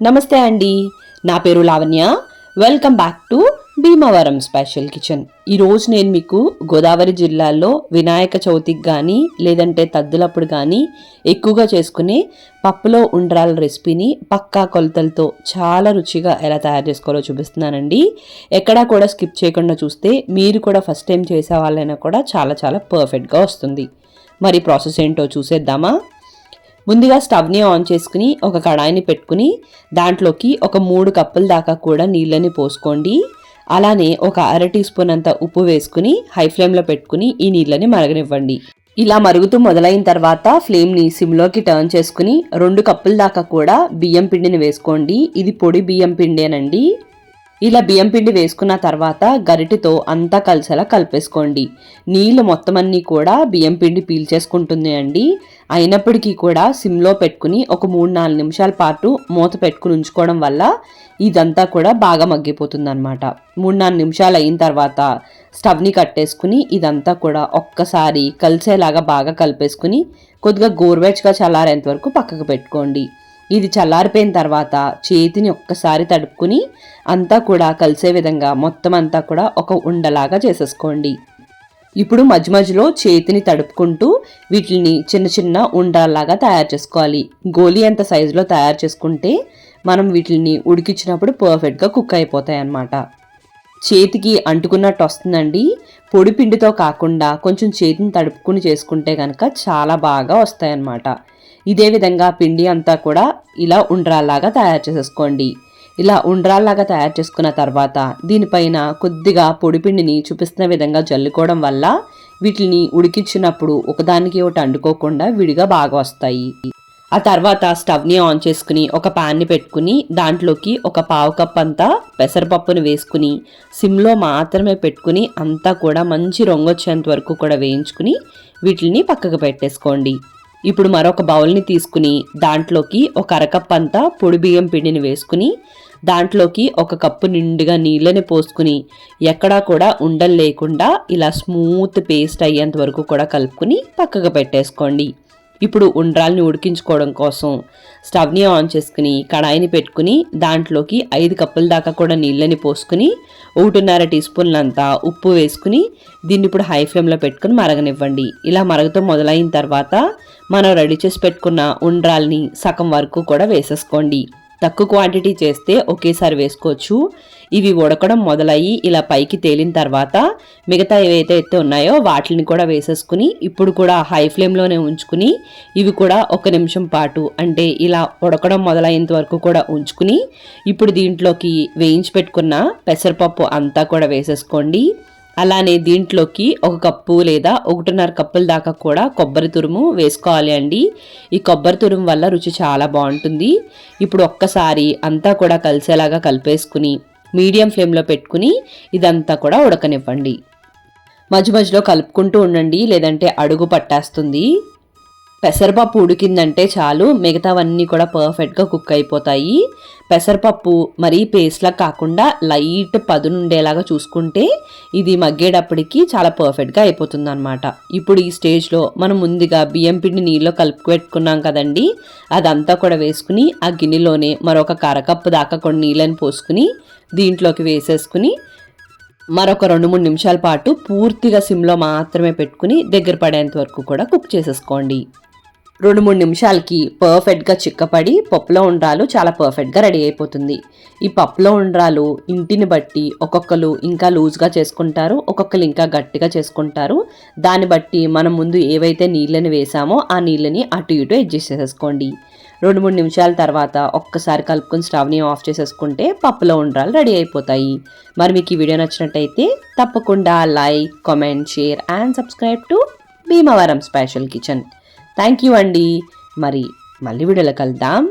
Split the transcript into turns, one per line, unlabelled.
నమస్తే అండి. నా పేరు Lavanya. Welcome back to Bhimavaram special kitchen ఈరోజు నేను మీకు గోదావరి జిల్లాలో వినాయక చవితికి కానీ లేదంటే తద్దులప్పుడు కానీ ఎక్కువగా చేసుకునే పప్పులో ఉండ్రాల రెసిపీని పక్కా కొలతలతో చాలా రుచిగా ఎలా తయారు చేసుకోవాలో చూపిస్తున్నానండి. ఎక్కడా కూడా స్కిప్ చేయకుండా చూస్తే మీరు కూడా ఫస్ట్ టైం చేసే వాళ్ళైనా కూడా చాలా చాలా పర్ఫెక్ట్గా వస్తుంది. మరి ప్రాసెస్ ఏంటో చూసేద్దామా? ముందుగా స్టవ్ని ఆన్ చేసుకుని ఒక కడాయిని పెట్టుకుని దాంట్లోకి ఒక మూడు కప్పుల దాకా కూడా నీళ్ళని పోసుకోండి. అలానే ఒక అర టీ స్పూన్ అంత ఉప్పు వేసుకుని హై ఫ్లేమ్లో పెట్టుకుని ఈ నీళ్ళని మరగనివ్వండి. ఇలా మరుగుతూ మొదలైన తర్వాత ఫ్లేమ్ని సిమ్లోకి టర్న్ చేసుకుని రెండు కప్పుల దాకా కూడా బియ్యం పిండిని వేసుకోండి. ఇది పొడి బియ్యం పిండేనండి. ఇలా బియ్యం పిండి వేసుకున్న తర్వాత గరిటితో అంతా కలిసేలా కలిపేసుకోండి. నీళ్ళు మొత్తం అన్నీ కూడా బియ్యం పిండి పీల్చేసుకుంటుంది అండి. అయినప్పటికీ కూడా సిమ్లో పెట్టుకుని ఒక మూడు నాలుగు నిమిషాల పాటు మూత పెట్టుకుని ఉంచుకోవడం వల్ల ఇదంతా కూడా బాగా మగ్గిపోతుంది అనమాట మూడు నాలుగు నిమిషాలు అయిన తర్వాత స్టవ్ని కట్టేసుకుని ఇదంతా కూడా ఒక్కసారి కలిసేలాగా బాగా కలిపేసుకుని కొద్దిగా గోరువెచ్చగా చల్లారేంత వరకు పక్కకు పెట్టుకోండి. ఇది చల్లారిపోయిన తర్వాత చేతిని ఒక్కసారి తడుపుకుని అంతా కూడా కలిసే విధంగా మొత్తం అంతా కూడా ఒక ఉండలాగా చేసేసుకోండి. ఇప్పుడు మధ్య మధ్యలో చేతిని తడుపుకుంటూ వీటిని చిన్న చిన్న ఉండలాగా తయారు చేసుకోవాలి. గోలీ అంత సైజులో తయారు చేసుకుంటే మనం వీటిని ఉడికించినప్పుడు పర్ఫెక్ట్గా కుక్ అయిపోతాయి అన్నమాట. చేతికి అంటుకున్నట్టు వస్తుందండి. పొడి పిండితో కాకుండా కొంచెం చేతిని తడుపుకుని చేసుకుంటే కనుక చాలా బాగా వస్తాయన్నమాట. ఇదే విధంగా పిండి అంతా కూడా ఇలా ఉండ్రాల్లాగా తయారు చేసేసుకోండి. ఇలా ఉండ్రాల్లాగా తయారు చేసుకున్న తర్వాత దీనిపైన కొద్దిగా పొడిపిండిని చూపిస్తున్న విధంగా జల్లుకోవడం వల్ల వీటిని ఉడికించినప్పుడు ఒకదానికి ఒకటి అండుకోకుండా విడిగా బాగా వస్తాయి. ఆ తర్వాత స్టవ్ని ఆన్ చేసుకుని ఒక ప్యాన్ని పెట్టుకుని దాంట్లోకి ఒక పావు కప్ అంతా పెసరపప్పును వేసుకుని సిమ్లో మాత్రమే పెట్టుకుని అంతా కూడా మంచి రంగు వచ్చేంత వరకు కూడా వేయించుకుని వీటిని పక్కకు పెట్టేసుకోండి. ఇప్పుడు మరొక బౌల్ని తీసుకుని దాంట్లోకి ఒక అరకప్ అంతా పొడి బియ్యం పిండిని వేసుకుని దాంట్లోకి ఒక కప్పు నిండుగా నీళ్ళని పోసుకుని ఎక్కడా కూడా ఉండలు లేకుండా ఇలా స్మూత్ పేస్ట్ అయ్యేంత వరకు కూడా కలుపుకుని పక్కకు పెట్టేసుకోండి. ఇప్పుడు ఉండ్రాల్ని ఉడికించుకోవడం కోసం స్టవ్ని ఆన్ చేసుకుని కడాయిని పెట్టుకుని దాంట్లోకి ఐదు కప్పుల దాకా కూడా నీళ్ళని పోసుకుని ఒకటిన్నర టీ స్పూన్లంతా ఉప్పు వేసుకుని దీన్ని ఇప్పుడు హై ఫ్లేమ్లో పెట్టుకుని మరగనివ్వండి. ఇలా మరగతో మొదలైన తర్వాత మనం రెడీ చేసి పెట్టుకున్న ఉండ్రాల్ని సగం వరకు కూడా వేసేసుకోండి. తక్కువ క్వాంటిటీ చేస్తే ఒకేసారి వేసుకోవచ్చు. ఇవి ఉడకడం మొదలయ్యి ఇలా పైకి తేలిన తర్వాత మిగతా ఏవైతే అయితే ఉన్నాయో వాటిని కూడా వేసేసుకుని ఇప్పుడు కూడా హై ఫ్లేమ్లోనే ఉంచుకుని ఇవి కూడా ఒక నిమిషం పాటు అంటే ఇలా ఉడకడం మొదలయ్యేంత వరకు కూడా ఉంచుకుని ఇప్పుడు దీంట్లోకి వేయించి పెట్టుకున్న పెసరపప్పు అంతా కూడా వేసేసుకోండి. అలానే దీంట్లోకి ఒక కప్పు లేదా ఒకటిన్నర కప్పుల దాకా కూడా కొబ్బరి తురుము వేసుకోవాలి అండి. ఈ కొబ్బరి తురుము వల్ల రుచి చాలా బాగుంటుంది. ఇప్పుడు ఒక్కసారి అంతా కూడా కలిసేలాగా కలిపేసుకుని మీడియం ఫ్లేమ్లో పెట్టుకుని ఇదంతా కూడా ఉడకనివ్వండి. మధ్య మధ్యలో కలుపుకుంటూ ఉండండి లేదంటే అడుగు పట్టేస్తుంది. పెసరపప్పు ఉడికిందంటే చాలు. మిగతావన్నీ కూడా పర్ఫెక్ట్గా కుక్ అయిపోతాయి. పెసరపప్పు మరీ పేస్ట్లా కాకుండా లైట్ పదునుండేలాగా చూసుకుంటే ఇది మగ్గేటప్పటికి చాలా పర్ఫెక్ట్గా అయిపోతుంది అనమాట ఇప్పుడు ఈ స్టేజ్లో మనం ముందుగా బియ్యం పిండి నీళ్ళలో కలుపు పెట్టుకున్నాం కదండి. అదంతా కూడా వేసుకుని ఆ గిన్నెలోనే మరొక కరకప్పు దాకా కొన్ని నీళ్ళని పోసుకుని దీంట్లోకి వేసేసుకుని మరొక రెండు మూడు నిమిషాల పాటు పూర్తిగా సిమ్లో మాత్రమే పెట్టుకుని దగ్గర పడేంత వరకు కూడా కుక్ చేసేసుకోండి. రెండు మూడు నిమిషాలకి పర్ఫెక్ట్గా చిక్కపడి పప్పులో ఉండ్రాలు చాలా పర్ఫెక్ట్గా రెడీ అయిపోతుంది. ఈ పప్పులో ఉండ్రాలు ఇంటిని బట్టి ఒక్కొక్కరు ఇంకా లూజ్గా చేసుకుంటారు ఒక్కొక్కరు ఇంకా గట్టిగా చేసుకుంటారు. దాన్ని బట్టి మనం ముందు ఏవైతే నీళ్ళని వేసామో ఆ నీళ్ళని అటు ఇటు అడ్జస్ట్ చేసేసుకోండి. రెండు మూడు నిమిషాల తర్వాత ఒక్కసారి కలుపుకొని స్టవ్ని ఆఫ్ చేసేసుకుంటే పప్పులో ఉండ్రాలు రెడీ అయిపోతాయి. మరి మీకు ఈ వీడియో నచ్చినట్టయితే తప్పకుండా like comment share and subscribe to Bhimavaram special kitchen. Thank you అండి. మరి మళ్ళీ వీడియోలో కలుద్దాం.